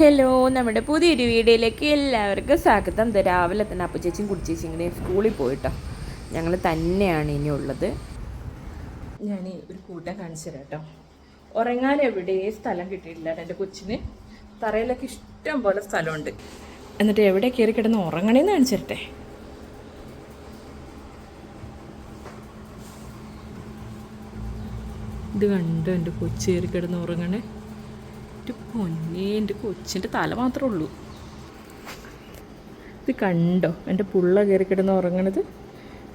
Hello നമ്മുടെ പുതിയൊരു വീഡിയോയിലേക്ക് എല്ലാവർക്കും സ്വാഗതം. രാവിലെ തന്നെ അപ്പച്ചേച്ചിയും കുടിച്ചേച്ചി ഇങ്ങനെ സ്കൂളിൽ പോയിട്ടോ. ഞങ്ങൾ തന്നെയാണ് ഇനി ഉള്ളത്. ഞാൻ ഒരു കൂട്ടം കാണിച്ചു തരാട്ടോ ഉറങ്ങാൻ എവിടെ സ്ഥലം കിട്ടിയിട്ടില്ല എന്റെ കൊച്ചിന്. തറയിലൊക്കെ ഇഷ്ടം പോലെ സ്ഥലമുണ്ട്. എന്നിട്ട് എവിടെ കയറി കിടന്ന് ഉറങ്ങണേന്ന് കാണിച്ചു തരട്ടെ. ഇത് കണ്ടോ എന്റെ കൊച്ചു കയറി കിടന്ന് ഉറങ്ങണേ? എന്റെ പൊന്നെ എന്റെ കൊച്ചിന്റെ തല മാത്രമേ ഉള്ളൂ. ഇത് കണ്ടോ? എന്റെ പുള്ള കയറി കിടന്ന് ഉറങ്ങണത്.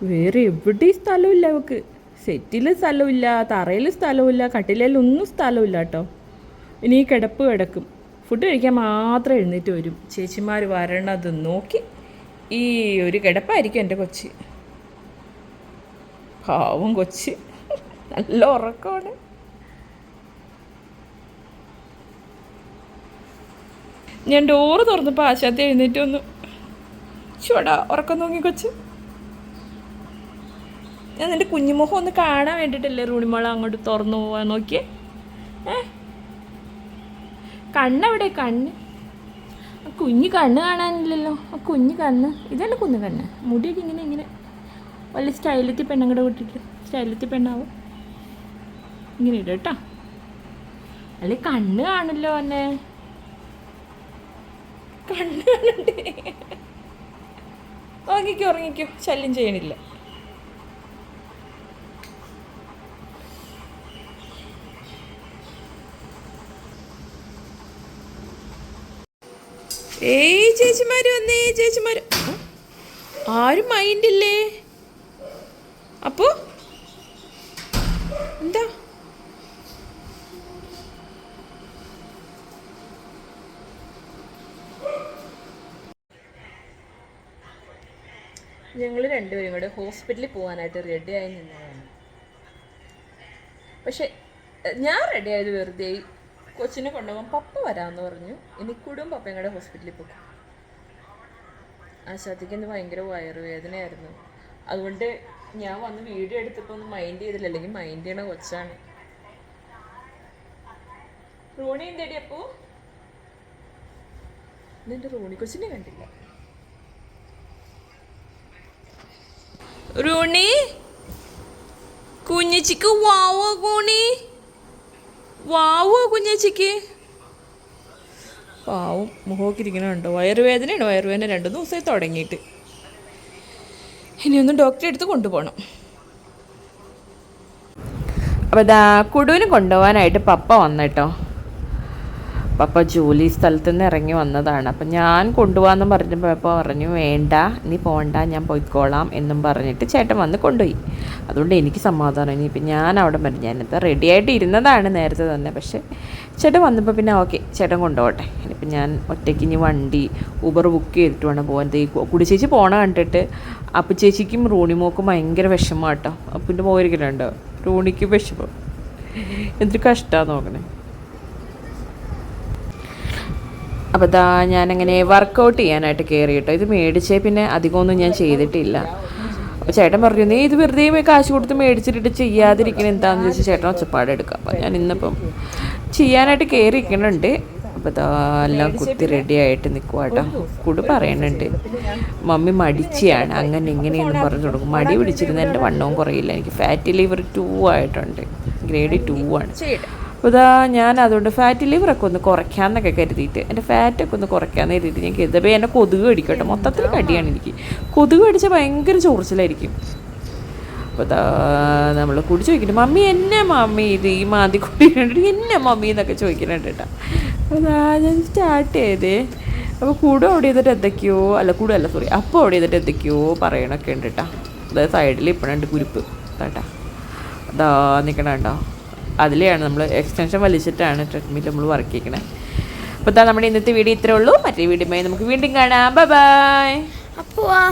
വേറെ എവിടെയും സ്ഥലമില്ല അവൾക്ക് സെറ്റിൽ സ്ഥലമില്ല തറയിൽ സ്ഥലമില്ല കട്ടിലയിലൊന്നും സ്ഥലമില്ല കേട്ടോ. ഇനി ഈ കിടപ്പ് കിടക്കും. ഫുഡ് കഴിക്കാൻ മാത്രം എഴുന്നേറ്റ് വരും. ചേച്ചിമാർ വരണത് നോക്കി. ഈ ഒരു കിടപ്പായിരിക്കും എന്റെ കൊച്ച്. പാവം കൊച്ച്. നല്ല ഉറക്കമാണ്. ഞാൻ ഡോറ് തുറന്നപ്പോൾ ആശാത്തി എഴുന്നേറ്റ് വന്നു. ചൂടാ ഉറക്കം നോക്കി കൊച്ച്. ഞാൻ നിന്റെ കുഞ്ഞുമുഖം ഒന്ന് കാണാൻ വേണ്ടിയിട്ടല്ലേ റൂണിമോള അങ്ങോട്ട് തുറന്നു പോവാൻ നോക്കിയേ? ഏ? കണ്ണെവിടെ? കണ്ണ്. കുഞ്ഞ് കണ്ണ് കാണാനില്ലല്ലോ. ആ കുഞ്ഞു കണ്ണ്. ഇതല്ലേ കുഞ്ഞു കണ്ണ്? മുടിയൊക്കെ ഇങ്ങനെ ഇങ്ങനെ. വല്ല സ്റ്റൈലത്തിൽ പെണ്ണങ്ങടെ വിട്ടിട്ട് സ്റ്റൈലത്തിൽ പെണ്ണാവും. ഇങ്ങനെ ഇടട്ടോ അല്ലെ കണ്ണ് കാണില്ലോ എന്നെ. കണ്ണ് കാണണ്ടേ ഉറങ്ങിക്കോ ഉറങ്ങിക്കോ. ശല്യം ചെയ്യണില്ല. ഏയ് ചേച്ചിമാര് വന്നേ ചേച്ചിമാര്. ആരും മൈൻഡില്ലേ അപ്പോ എന്താ ഞങ്ങൾ രണ്ടുപേരും കൂടെ ഹോസ്പിറ്റലിൽ പോകാനായിട്ട് റെഡിയായി നിന്നതാണ്. പക്ഷെ ഞാൻ റെഡി ആയത് വെറുതെ കൊച്ചിനെ കൊണ്ടുപോകാൻ പപ്പ വരാമെന്ന് പറഞ്ഞു. ഇനി കൂടും പപ്പയും കൂടെ ഹോസ്പിറ്റലിൽ പോകും ആശാത്തിക്ക് ഇന്ന് ഭയങ്കര വയറുവേദനയായിരുന്നു. അതുകൊണ്ട് ഞാൻ വന്ന് വീഡിയോ എടുത്തപ്പോൾ ഒന്ന് മൈൻഡ് ചെയ്തില്ല. അല്ലെങ്കിൽ മൈൻഡ് ചെയ്യണ കൊച്ചാണ്. റോണി എന്തേടി അപ്പോ? നിന്റെ റോണി കൊച്ചിനെ കണ്ടില്ല. റോണി കുഞ്ഞിച്ചിക്ക് വാവോ കൂണി വാവോ കുഞ്ഞിച്ചിക്ക്? പാവും മുഖമൊക്കെ ഇരിക്കണുണ്ടോ വയറുവേദനയാണ്. വയറുവേദന രണ്ട് ദിവസമായി തുടങ്ങിയിട്ട്. ഇനിയൊന്ന് ഡോക്ടറെ അടുത്ത് കൊണ്ടുപോകണം. അപ്പോൾ ദാ കുടുവിന് കൊണ്ടുപോകാനായിട്ട് പപ്പ വന്നിട്ടോ പപ്പ ജോലി സ്ഥലത്ത് നിന്ന് ഇറങ്ങി വന്നതാണ്. അപ്പം ഞാൻ കൊണ്ടുപോകാമെന്ന് പറഞ്ഞപ്പോൾ പപ്പ പറഞ്ഞു വേണ്ട നീ പോകണ്ട ഞാൻ പോയിക്കോളാം എന്നും പറഞ്ഞിട്ട് ചേട്ടൻ വന്ന് കൊണ്ടുപോയി. അതുകൊണ്ട് എനിക്ക് സമാധാനം. ഇനി ഇപ്പം ഞാൻ അവിടെ വരും ഞാനത് റെഡി ആയിട്ട് ഇരുന്നതാണ് നേരത്തെ തന്നെ. പക്ഷേ ചേട്ടൻ വന്നപ്പോൾ പിന്നെ ഓക്കെ ചേട്ടൻ കൊണ്ടുപോകട്ടെ. ഇനിയിപ്പം ഞാൻ ഒറ്റയ്ക്ക് ഇനി വണ്ടി ഊബർ ബുക്ക് ചെയ്തിട്ട് വേണം പോകാൻ കുടിച്ചേച്ചി പോണ കണ്ടിട്ട് അപ്പം ചേച്ചിക്കും റൂണിമോക്കും ഭയങ്കര വിഷമാട്ടോ അപ്പിന്റെ പോയിരിക്കലുണ്ടോ? റൂണിക്ക് വിഷമം. എന്തൊരു കഷ്ടമാണ് നോക്കണേ. അപ്പോൾ ഇതാ ഞാനങ്ങനെ വർക്കൗട്ട് ചെയ്യാനായിട്ട് കയറി കേട്ടോ ഇത് മേടിച്ചേ പിന്നെ അധികമൊന്നും ഞാൻ ചെയ്തിട്ടില്ല. ചേട്ടൻ പറഞ്ഞു നീ ഇത് വെറുതെ കാശ് കൊടുത്ത് മേടിച്ചിട്ട് ചെയ്യാതിരിക്കണം എന്താണെന്ന് ചോദിച്ചാൽ ചേട്ടൻ ഒച്ചപ്പാട് എടുക്കാം അപ്പോൾ ഞാൻ ഇന്നിപ്പം ചെയ്യാനായിട്ട് കയറി ഇരിക്കണുണ്ട് അപ്പോൾ എല്ലാം കുത്തി റെഡി ആയിട്ട് നിൽക്കുക കേട്ടോ കൂട് പറയണുണ്ട് മമ്മി മടിച്ചാണ് അങ്ങനെ ഇങ്ങനെയെന്ന് പറഞ്ഞു കൊടുക്കും മടി പിടിച്ചിരുന്ന എന്റെ വണ്ണവും കുറയില്ല. എനിക്ക് ഫാറ്റി ലിവർ ടു ആയിട്ടുണ്ട്. ഗ്രേഡ് ടു ആണ്. ഇതാ ഞാൻ അതുകൊണ്ട് ഫാറ്റ് ലിവറൊക്കെ ഒന്ന് കുറയ്ക്കാമെന്നൊക്കെ കരുതിയിട്ട് എന്റെ ഫാറ്റൊക്കെ ഒന്ന് കുറയ്ക്കാമെന്ന് കരുതിയിട്ട് ഞാൻ കരുതപ്പോൾ എന്നെ കൊതുക് കടിക്കട്ടെ. മൊത്തത്തിൽ കടിയാണ് എനിക്ക്. കൊതുക് കടിച്ചാൽ ഭയങ്കര ചോർച്ചിലായിരിക്കും അപ്പോൾ നമ്മൾ കുടി ചോദിക്കുന്നുണ്ട് മമ്മി എന്നെ മമ്മി ഇത് ഈ മാതി കുടി എന്നെ മമ്മി എന്നൊക്കെ ചോദിക്കുന്നുണ്ട് കേട്ടോ. അപ്പോൾ ഞാൻ സ്റ്റാർട്ട് ചെയ്തേ അപ്പോൾ കൂടെ അവിടെ ചെയ്തിട്ട് എന്തൊക്കെയോ അല്ല കൂടെ അല്ല സോറി അപ്പോൾ അവിടെ ചെയ്തിട്ട് എന്തൊക്കെയോ പറയണൊക്കെ ഉണ്ട് കേട്ടോ. അതായത് സൈഡിൽ ഇപ്പോഴുണ്ട് കുരുപ്പ്. കേട്ടാ. അതാ നിൽക്കണ അതിലെയാണ് നമ്മൾ എക്സ്റ്റൻഷൻ വലിച്ചിട്ടാണ് ട്രെഡ്മിൽ നമ്മൾ വർക്ക് ചെയ്യുന്നത് അപ്പോൾ നമ്മുടെ ഇന്നത്തെ വീഡിയോ ഇത്രേ ഉള്ളൂ. മറ്റേ വീഡിയോ നമുക്ക് വീണ്ടും കാണാം. ബൈ അപ്പുവാ